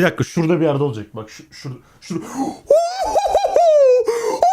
Bir dakika şurada bir yerde olacak. Bak şu, şurada. Şurada.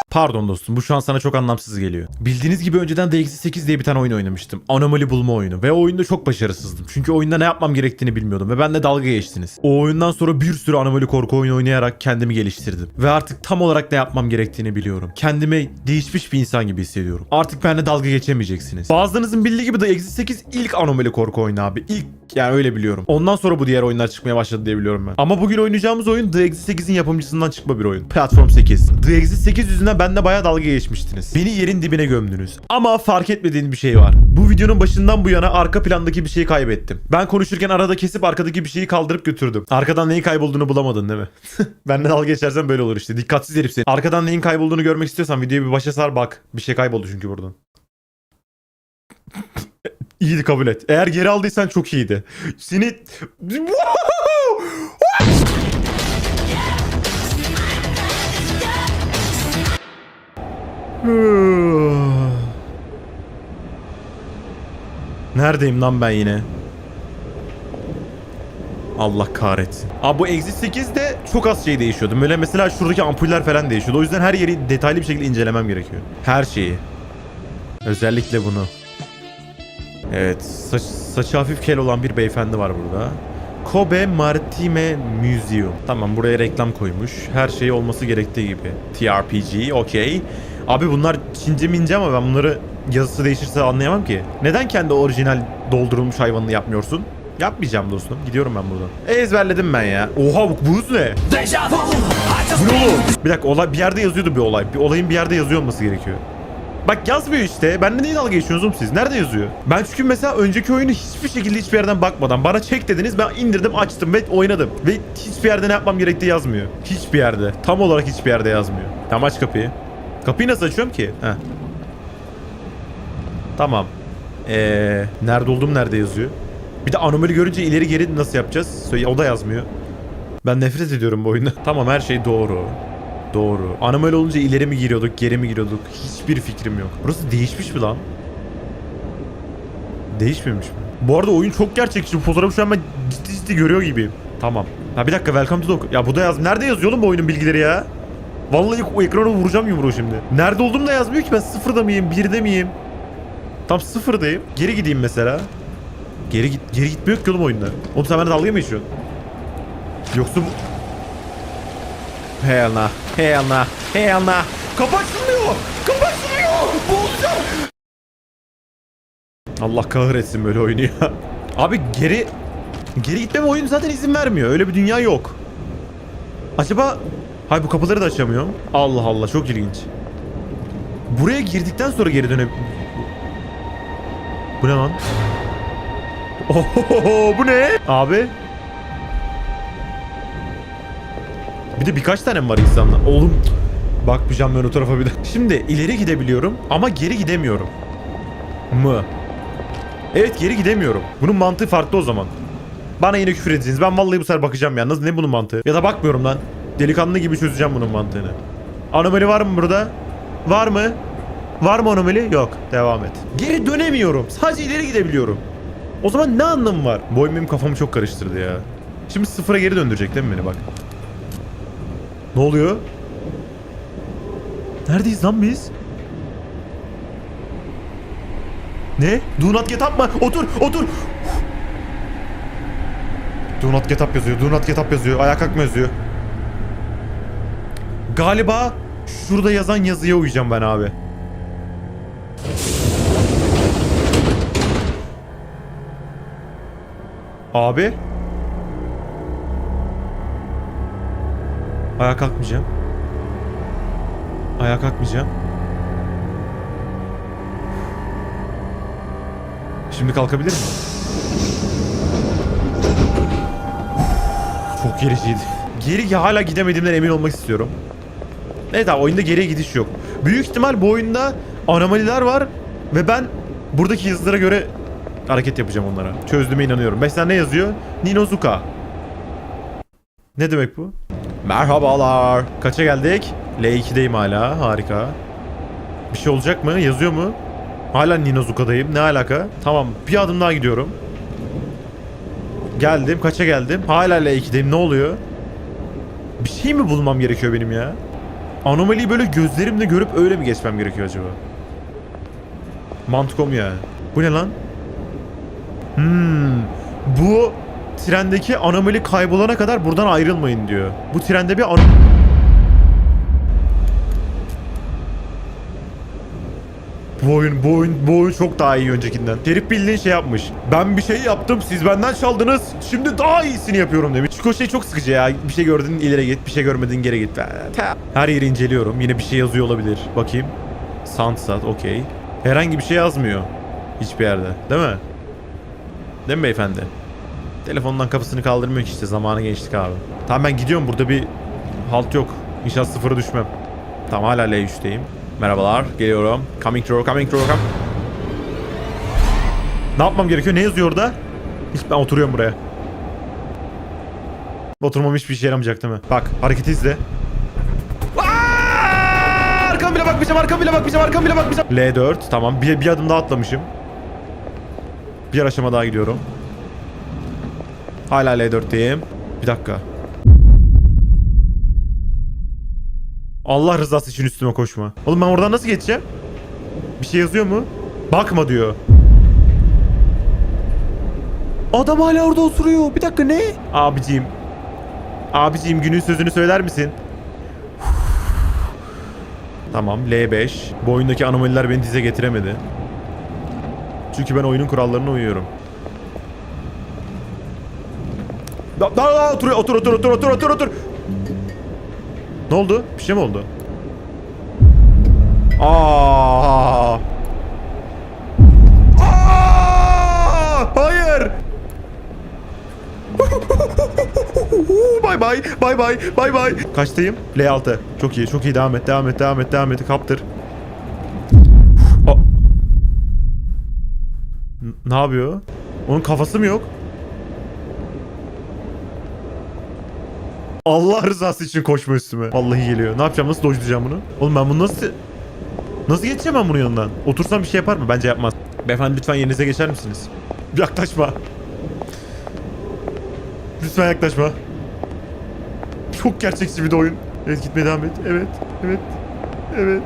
Pardon dostum bu şu an sana çok anlamsız geliyor. Bildiğiniz gibi önceden DX8 diye bir tane oyun oynamıştım. Anomali bulma oyunu. Ve o oyunda çok başarısızdım. Çünkü oyunda ne yapmam gerektiğini bilmiyordum. Ve benimle dalga geçtiniz. O oyundan sonra bir sürü anomali korku oyunu oynayarak kendimi geliştirdim. Ve artık tam olarak ne yapmam gerektiğini biliyorum. Kendimi değişmiş bir insan gibi hissediyorum. Artık benimle dalga geçemeyeceksiniz. Bazılarınızın bildiği gibi DX8 ilk anomali korku oyunu abi. İlk yani öyle biliyorum. Ondan sonra bu diğer oyunlar çıkmaya başladı diye biliyorum ben. Ama bugün oynayacağımız oyun The Exit 8'in yapımcısından çıkma bir oyun. Platform 8. The Exit 8 yüzünden benimle bayağı dalga geçmiştiniz. Beni yerin dibine gömdünüz. Ama fark etmediğin bir şey var. Bu videonun başından bu yana arka plandaki bir şeyi kaybettim. Ben konuşurken arada kesip arkadaki bir şeyi kaldırıp götürdüm. Arkadan neyin kaybolduğunu bulamadın değil mi? Benimle dalga geçersen böyle olur işte. Dikkatsiz herif seni. Arkadan neyin kaybolduğunu görmek istiyorsan videoyu bir başa sar bak. Bir şey kayboldu çünkü buradan. İyiydi kabul et. Eğer geri aldıysan çok iyiydi. Seni... Neredeyim lan ben yine? Allah kahretsin. Abi bu Exit 8'de çok az şey değişiyordu. Böyle mesela şuradaki ampuller falan değişiyordu. O yüzden her yeri detaylı bir şekilde incelemem gerekiyor. Her şeyi. Özellikle bunu. Evet, saç, saçı hafif kel olan bir beyefendi var burada. Kobe Maritime Museum. Tamam buraya reklam koymuş. Her şey olması gerektiği gibi. TRPG, okey. Abi bunlar Çince mince ama ben bunları yazısı değişirse anlayamam ki. Neden kendi orijinal doldurulmuş hayvanını yapmıyorsun? Yapmayacağım dostum. Gidiyorum ben buradan. Ezberledim ben ya. Oha bu buz ne? Bu ne oğlum? Bir dakika olay bir yerde yazıyordu bir olay. Bir olayın bir yerde yazıyor olması gerekiyor. Bak yazmıyor işte. Ben de niye dalga geçiyorsunuz oğlum siz? Nerede yazıyor? Ben çünkü mesela önceki oyunu hiçbir şekilde hiçbir yerden bakmadan bana çek dediniz. Ben indirdim, açtım ve oynadım. Ve hiçbir yerde ne yapmam gerektiği yazmıyor. Hiçbir yerde. Tam olarak hiçbir yerde yazmıyor. Tamam aç kapıyı. Kapıyı nasıl açıyorum ki? Heh. Tamam. Ee, nerede olduğum nerede yazıyor? Bir de anomali görünce ileri geri nasıl yapacağız? O da yazmıyor. Ben nefret ediyorum bu oyunda. Tamam her şey doğru. Doğru. Anomali olunca ileri mi giriyorduk, geri mi giriyorduk? Hiçbir fikrim yok. Burası değişmiş mi lan? Değişmemiş mi? Bu arada oyun çok gerçekçi. Fotoğrafı şu an ben ciddi ciddi görüyor gibiyim. Tamam. Ha bir dakika welcome to the... Ya bu da yaz... Nerede yazıyor oğlum bu oyunun bilgileri ya? Vallahi o ekrana vuracağım yumruğu şimdi. Nerede olduğum da yazmıyor ki ben sıfırda mıyım, birde miyim? Tam sıfırdayım. Geri gideyim mesela. Geri git geri gitmiyor ki oğlum oyunda. Oğlum sen benimle dalga mı geçiyorsun? Yoksa bu... Hell nah. Hell nah. Hell nah. Kapı açılmıyor. Kapı. Boğulacağım. Allah kahretsin böyle oyunu ya. Abi geri... Geri gitmeme oyun zaten izin vermiyor. Öyle bir dünya yok. Acaba... Hayır bu kapıları da açamıyorum. Allah Allah çok ilginç. Buraya girdikten sonra geri döne... Bu ne lan? Ohohoho, bu ne? Abi. De birkaç tane mi var insanlar? Oğlum bakmayacağım ben o tarafa bir de. Şimdi ileri gidebiliyorum ama geri gidemiyorum. Mı? Evet geri gidemiyorum. Bunun mantığı farklı o zaman. Bana yine küfür edeceksiniz. Ben vallahi bu sefer bakacağım ya. Nasıl ne bunun mantığı? Ya da bakmıyorum lan. Delikanlı gibi çözeceğim bunun mantığını. Anomali var mı burada? Var mı? Var mı anomali? Yok. Devam et. Geri dönemiyorum. Sadece ileri gidebiliyorum. O zaman ne anlamı var? Bu benim kafamı çok karıştırdı ya. Şimdi sıfıra geri döndürecek değil mi beni bak. Ne oluyor? Neredeyiz lan biz? Ne? Do not get up mı? Otur, otur. Do not get up yazıyor. Do not get up yazıyor. Ayağa kalkma yazıyor. Galiba şurada yazan yazıya uyacağım ben abi. Abi. Ayağa kalkmayacağım. Ayağa kalkmayacağım. Şimdi kalkabilir miyim? Çok gericiydi. Geri hala gidemediğimden emin olmak istiyorum. Evet abi oyunda geriye gidiş yok. Büyük ihtimal bu oyunda anomaliler var ve ben buradaki yazılara göre hareket yapacağım onlara. Çözdüğüme inanıyorum. Mesela ne yazıyor? Ninozuka. Ne demek bu? Merhabalar. Kaça geldik? L2'deyim hala. Harika. Bir şey olacak mı? Yazıyor mu? Hala Ninozuka'dayım. Ne alaka? Tamam. Bir adım daha gidiyorum. Geldim. Kaça geldim? Hala L2'deyim. Ne oluyor? Bir şey mi bulmam gerekiyor benim ya? Anomaliyi böyle gözlerimle görüp öyle mi geçmem gerekiyor acaba? Mantıkom ya. Bu ne lan? Hmm. Bu trendeki anomali kaybolana kadar buradan ayrılmayın diyor. Bu trende bir an Bu oyun, bu oyun, bu oyun çok daha iyi öncekinden. Herif bildiğin şey yapmış. Ben bir şey yaptım, siz benden çaldınız. Şimdi daha iyisini yapıyorum demiş. Çünkü o şey çok sıkıcı ya. Bir şey gördün ileri git, bir şey görmedin geri git. Her yeri inceliyorum. Yine bir şey yazıyor olabilir. Bakayım. Sunset, okey. Herhangi bir şey yazmıyor. Hiçbir yerde. Değil mi? Değil mi beyefendi? Telefondan kapısını kaldırmıyor ki işte. Zamanı geçtik abi. Tamam ben gidiyorum. Burada bir halt yok. İnşallah sıfıra düşmem. Tamam hala L3'teyim. Merhabalar. Geliyorum. Coming through, coming through. Come. Ne yapmam gerekiyor? Ne yazıyor orada? Hiç ben oturuyorum buraya. Oturmam hiçbir işe yaramayacak değil mi? Bak hareketi izle. Arkam bile bakmayacağım, arkam bile bakmayacağım, arkam bile bakmayacağım. L4 tamam. Bir, bir adım daha atlamışım. Bir aşama daha gidiyorum. Hala L4'teyim. Bir dakika. Allah rızası için üstüme koşma. Oğlum ben oradan nasıl geçeceğim? Bir şey yazıyor mu? Bakma diyor. Adam hala orada oturuyor. Bir dakika ne? Abiciğim. Abiciğim günün sözünü söyler misin? tamam L5. Bu oyundaki anomaliler beni dize getiremedi. Çünkü ben oyunun kurallarına uyuyorum. Da, da, da, otur, otur, otur, otur, otur, otur, otur. Ne oldu? Bir şey mi oldu? Aa! Aa! Hayır! Bay bay, bay bay, bay bay. Kaçtayım? L6. Çok iyi, çok iyi. Devam et, devam et, devam et, devam et. Kaptır. Ne yapıyor? Onun kafası mı yok? Allah rızası için koşma üstüme. Vallahi geliyor. Ne yapacağım? Nasıl dojlayacağım bunu? Oğlum ben bunu nasıl... Nasıl geçeceğim ben bunun yanından? Otursam bir şey yapar mı? Bence yapmaz. Beyefendi lütfen yerinize geçer misiniz? Yaklaşma. Lütfen yaklaşma. Çok gerçekçi bir de oyun. Evet gitmeye devam et. Evet. Evet. Evet.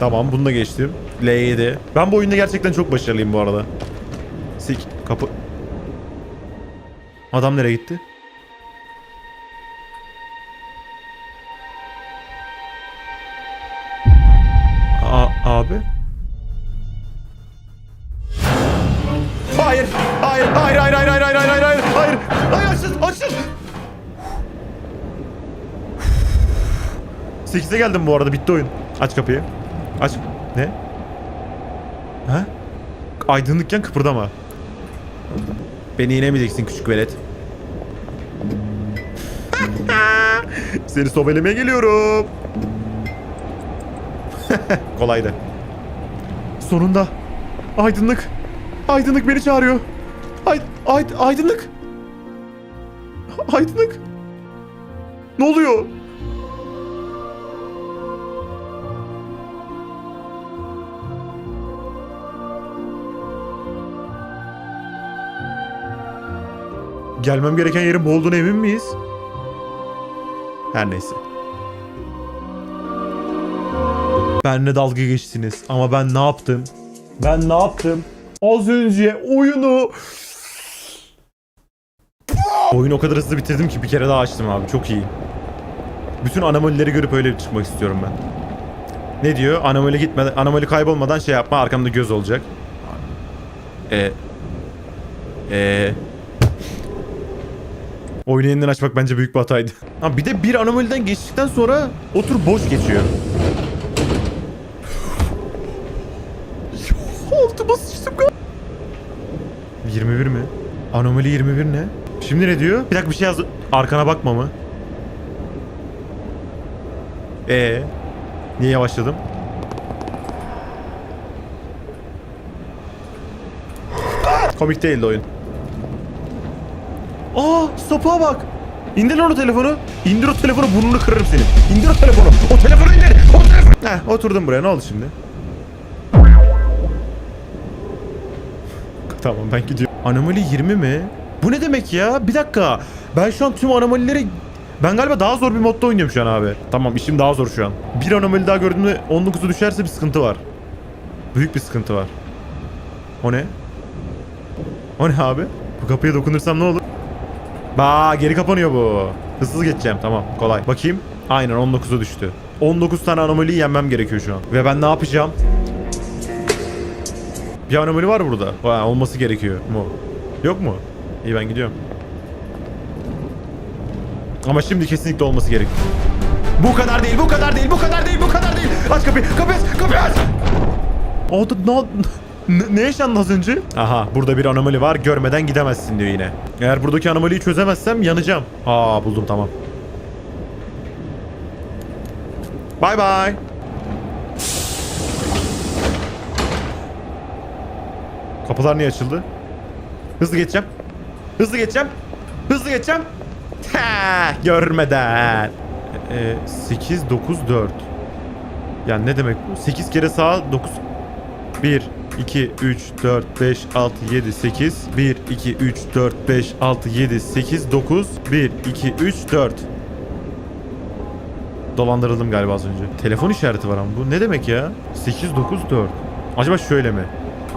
Tamam bunu da geçtim. L7. Ben bu oyunda gerçekten çok başarılıyım bu arada. Sik. Kapı. Adam nereye gitti? 8'e geldim bu arada. Bitti oyun. Aç kapıyı. Aç. Ne? Ha? Aydınlıkken kıpırdama. Beni inemeyeceksin küçük velet. Seni sobelemeye geliyorum. Kolaydı. Sonunda. Aydınlık. Aydınlık beni çağırıyor. Ay, ay, aydınlık. Aydınlık. Ne oluyor? Gelmem gereken yerin bu olduğuna emin miyiz? Her neyse. Benle dalga geçtiniz ama ben ne yaptım? Ben ne yaptım? Az önce oyunu Oyunu o kadar hızlı bitirdim ki bir kere daha açtım abi. Çok iyi. Bütün anomalileri görüp öyle çıkmak istiyorum ben. Ne diyor? Anomali gitmeden, anomali kaybolmadan şey yapma. Arkamda göz olacak. E e Oyunu yeniden açmak bence büyük bir hataydı. Ha bir de bir anomaliden geçtikten sonra otur boş geçiyor. Altıma sıçtım galiba. 21 mi? Anomali 21 ne? Şimdi ne diyor? Bir dakika bir şey yaz. Arkana bakma mı? Ee, niye yavaşladım? Komik değildi oyun. Aa sapığa bak. İndir lan o telefonu. İndir o telefonu burnunu kırarım senin. İndir o telefonu. O telefonu indir. O telefonu. Heh oturdum buraya ne oldu şimdi? Tamam ben gidiyorum. Anomali 20 mi? Bu ne demek ya? Bir dakika. Ben şu an tüm anomalileri... Ben galiba daha zor bir modda oynuyorum şu an abi. Tamam işim daha zor şu an. Bir anomali daha gördüğümde 19'u düşerse bir sıkıntı var. Büyük bir sıkıntı var. O ne? O ne abi? Bu kapıya dokunursam ne olur? Ba geri kapanıyor bu. Hızlı geçeceğim tamam kolay. Bakayım. Aynen 19'a düştü. 19 tane anomaliyi yenmem gerekiyor şu an. Ve ben ne yapacağım? Bir anomali var burada. Vay, olması gerekiyor mu? Yok mu? İyi ben gidiyorum. Ama şimdi kesinlikle olması gerek. Bu kadar değil, bu kadar değil, bu kadar değil, bu kadar değil. Aç kapıyı, kapıyı aç, kapıyı aç. O da ne, ne, ne yaşandı az önce? Aha, burada bir anomali var. Görmeden gidemezsin diyor yine. Eğer buradaki anomaliyi çözemezsem yanacağım. Aa, buldum tamam. Bye bye. Kapılar niye açıldı? Hızlı geçeceğim. Hızlı geçeceğim. Hızlı geçeceğim. Ha, görmeden. Ee, 8 9 4. Yani ne demek bu? 8 kere sağa 9 1 2 3 4 5 6 7 8 1 2 3 4 5 6 7 8 9 1 2 3 4 Dolandırıldım galiba az önce. Telefon işareti var ama bu ne demek ya? 8 9 4. Acaba şöyle mi?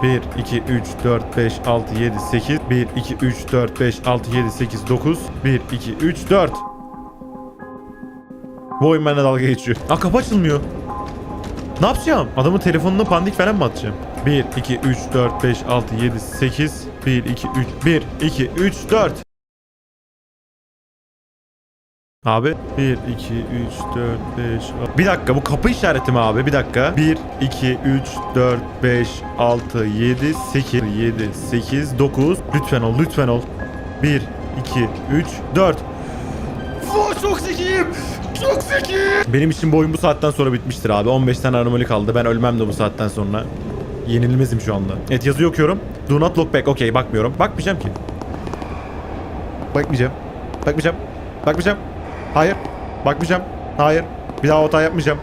1 2 3 4 5 6 7 8 1 2 3 4 5 6 7 8 9 1 2 3 4 Bu oyun benimle dalga geçiyor. Aa kapı açılmıyor. Ne yapacağım? Adamın telefonuna pandik falan mı atacağım? 1 2 3 4 5 6 7 8 1 2 3 1 2 3 4 Abi 1 2 3 4 5 Bir dakika bu kapı işareti mi abi? Bir dakika. 1 2 3 4 5 6 7 8 7 8 9 Lütfen ol, lütfen ol. 1 2 3 4 Vay çok zekiyim. Çok zekiyim. Benim için bu oyun bu saatten sonra bitmiştir abi. 15 tane anomali kaldı. Ben ölmem de bu saatten sonra. Yenilmezim şu anda. Evet yazıyı okuyorum. Do not look back. Okey bakmıyorum. Bakmayacağım ki. Bakmayacağım. Bakmayacağım. Bakmayacağım. Hayır. Bakmayacağım. Hayır. Bir daha hata yapmayacağım.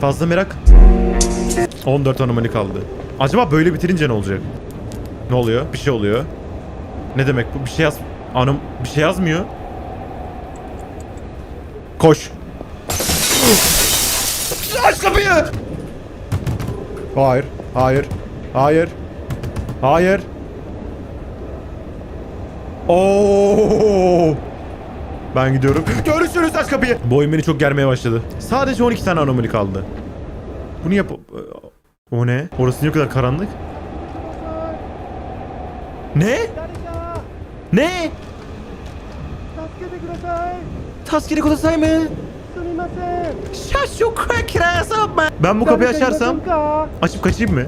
Fazla merak. 14 anomali kaldı. Acaba böyle bitirince ne olacak? Ne oluyor? Bir şey oluyor. Ne demek bu? Bir şey yaz... Anım bir şey yazmıyor. Koş. Aç kapıyı. Hayır. Hayır. Hayır. Hayır. Oo. Ben gidiyorum. Görüşürüz aç kapıyı. Bu oyun beni çok germeye başladı. Sadece 12 tane anomali kaldı. Bunu yap... O ne? Orası ne kadar karanlık? Ne? Ne? Taskeri Kudasay mı? Şaş yok kirasam ben. Ben bu kapıyı açarsam açıp kaçayım mı?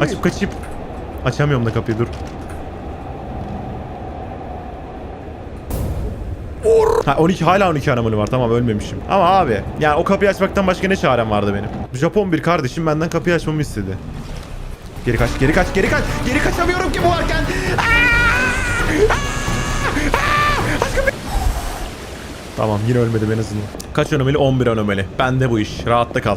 Açıp kaçayım. Açamıyorum da kapıyı dur. Ha 12 hala 12 anamını var tamam ölmemişim. Ama abi yani o kapıyı açmaktan başka ne çarem vardı benim? Japon bir kardeşim benden kapıyı açmamı istedi. Geri kaç geri kaç geri kaç. Geri kaçamıyorum ki bu varken. Aa! Tamam yine ölmedim en azından. Kaç anomali? 11 anomali. Bende bu iş. Rahatta kal.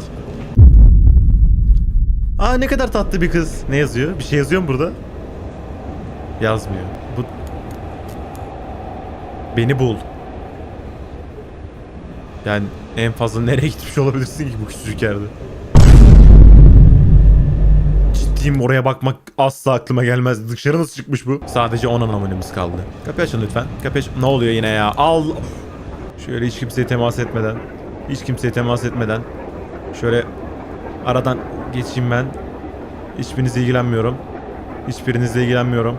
Aa ne kadar tatlı bir kız. Ne yazıyor? Bir şey yazıyor mu burada? Yazmıyor. Bu... Beni bul. Yani en fazla nereye gitmiş olabilirsin ki bu küçücük yerde? Ciddiyim oraya bakmak asla aklıma gelmez. Dışarı nasıl çıkmış bu? Sadece 10 anomalimiz kaldı. Kapıyı açın lütfen. Kapıyı aç- Ne oluyor yine ya? Al. Şöyle hiç kimseye temas etmeden. Hiç kimseye temas etmeden. Şöyle aradan geçeyim ben. Hiçbirinizle ilgilenmiyorum. Hiçbirinizle ilgilenmiyorum.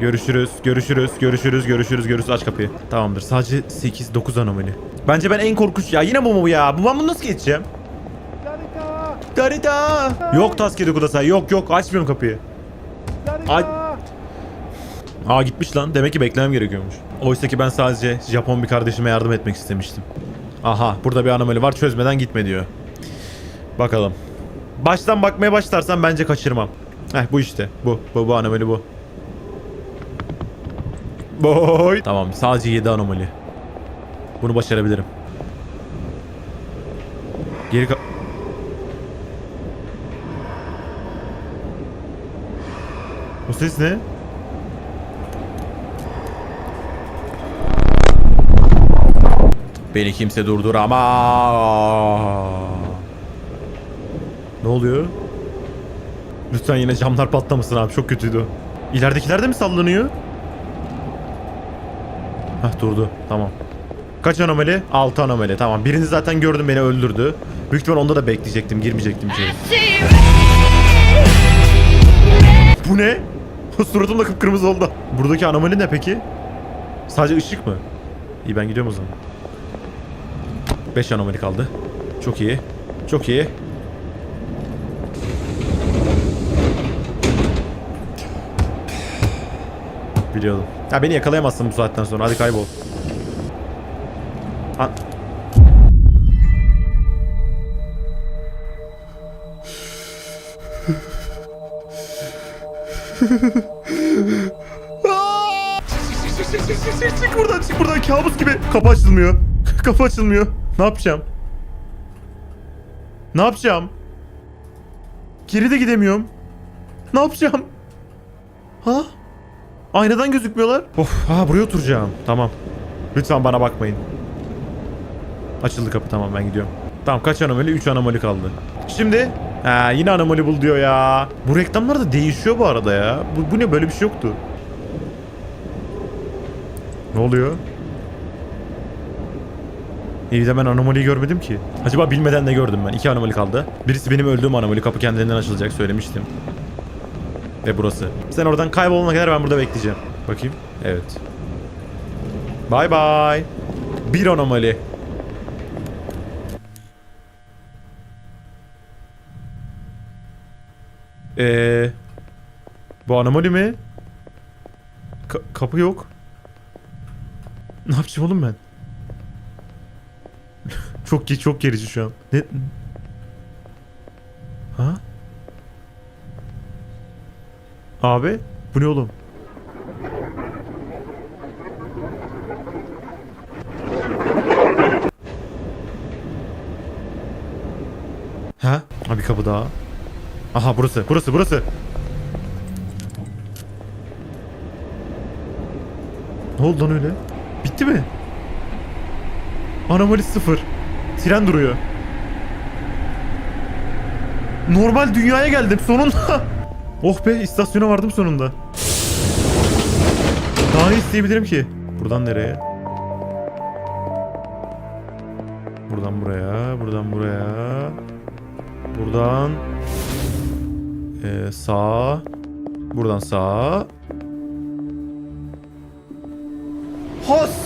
Görüşürüz, görüşürüz, görüşürüz, görüşürüz, görüşürüz. Aç kapıyı. Tamamdır. Sadece 8-9 anomali. Bence ben en korkunç ya. Yine bu mu bu ya? Bu ben bunu nasıl geçeceğim? Darita. Darita. Yok Taske Dokudasay. Yok yok. Açmıyorum kapıyı. Darita. Aa gitmiş lan. Demek ki beklemem gerekiyormuş. Oysa ki ben sadece Japon bir kardeşime yardım etmek istemiştim. Aha burada bir anomali var. Çözmeden gitme diyor. Bakalım. Baştan bakmaya başlarsam bence kaçırmam. Heh bu işte. Bu. Bu, bu anomali bu. Boy. Tamam sadece 7 anomali. Bunu başarabilirim. Geri ka- O ses ne? Beni kimse durduramaz. Ne oluyor? Lütfen yine camlar patlamasın abi çok kötüydü. İleridekiler de mi sallanıyor? Hah durdu tamam. Kaç anomali? 6 anomali tamam. Birini zaten gördüm beni öldürdü. Büyük ihtimal onda da bekleyecektim girmeyecektim içeri. Bu ne? Suratım da kıpkırmızı oldu. Buradaki anomali ne peki? Sadece ışık mı? İyi ben gidiyorum o zaman. 5 anomali kaldı. Çok iyi. Çok iyi. Biliyordum. Ya beni yakalayamazsın bu saatten sonra. Hadi kaybol. Ha. Çık buradan çık buradan kabus gibi. Kapı açılmıyor. Kapı açılmıyor. Ne yapacağım? Ne yapacağım? Geri de gidemiyorum. Ne yapacağım? Ha? Aynadan gözükmüyorlar. Of, ha buraya oturacağım. Tamam. Lütfen bana bakmayın. Açıldı kapı tamam ben gidiyorum. Tamam kaç anomali? 3 anomali kaldı. Şimdi ha, yine anomali bul diyor ya. Bu reklamlar da değişiyor bu arada ya. Bu, bu ne böyle bir şey yoktu. Ne oluyor? İyi de ben anomaliyi görmedim ki. Acaba bilmeden de gördüm ben. İki anomali kaldı. Birisi benim öldüğüm anomali. Kapı kendiliğinden açılacak söylemiştim. Ve burası. Sen oradan kaybolana kadar ben burada bekleyeceğim. Bakayım. Evet. Bye bye. Bir anomali. Ee, bu anomali mi? Ka- kapı yok. Ne yapacağım oğlum ben? Çok çok gerici şu an. Ne? Ha? Abi bu ne oğlum? Ha? Abi kapı daha. Aha burası burası burası. Ne oldu lan öyle? Bitti mi? Anomali sıfır. Tren duruyor. Normal dünyaya geldim sonunda. oh be istasyona vardım sonunda. Daha ne isteyebilirim ki? Buradan nereye? Buradan buraya, buradan buraya. Buradan ee, sağa. Buradan sağa. Has